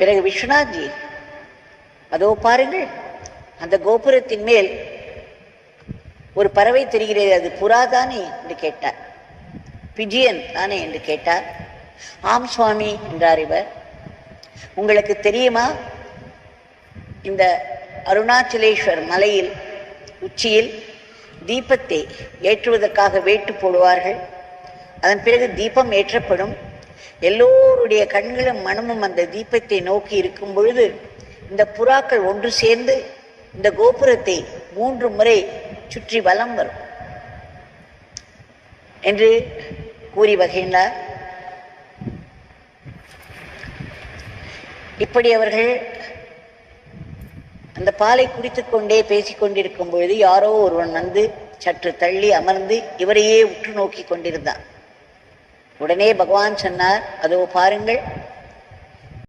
பிறகு விஸ்வநாத்ஜி அதோ பாருங்கள் அந்த கோபுரத்தின் மேல் ஒரு பறவை தெரிகிறது அது புறா தானே என்று கேட்டார். பிஜியன் தானே என்று கேட்டார். ஆம் சுவாமி என்றார் இவர். உங்களுக்கு தெரியுமா? இந்த அருணாச்சலேஸ்வர் மலையில் உச்சியில் தீபத்தை ஏற்றுவதற்காக வேட்டு போடுவார்கள். அதன் பிறகு தீபம் ஏற்றப்படும். எல்லோருடைய கண்களும் மனமும் அந்த தீபத்தை நோக்கி இருக்கும் பொழுது இந்த புறாக்கள் ஒன்று சேர்ந்து இந்த கோபுரத்தை மூன்று முறை சுற்றி வலம் வரும். என்று கூறி வகையினார். இப்படி அவர்கள் அந்த பாலை குடித்துக் கொண்டே பேசிக் கொண்டிருக்கும் பொழுது யாரோ ஒருவன் வந்து சற்று தள்ளி அமர்ந்து இவரையே உற்று நோக்கி கொண்டிருந்தான். உடனே பகவான் சொன்னார் அதோ பாருங்கள்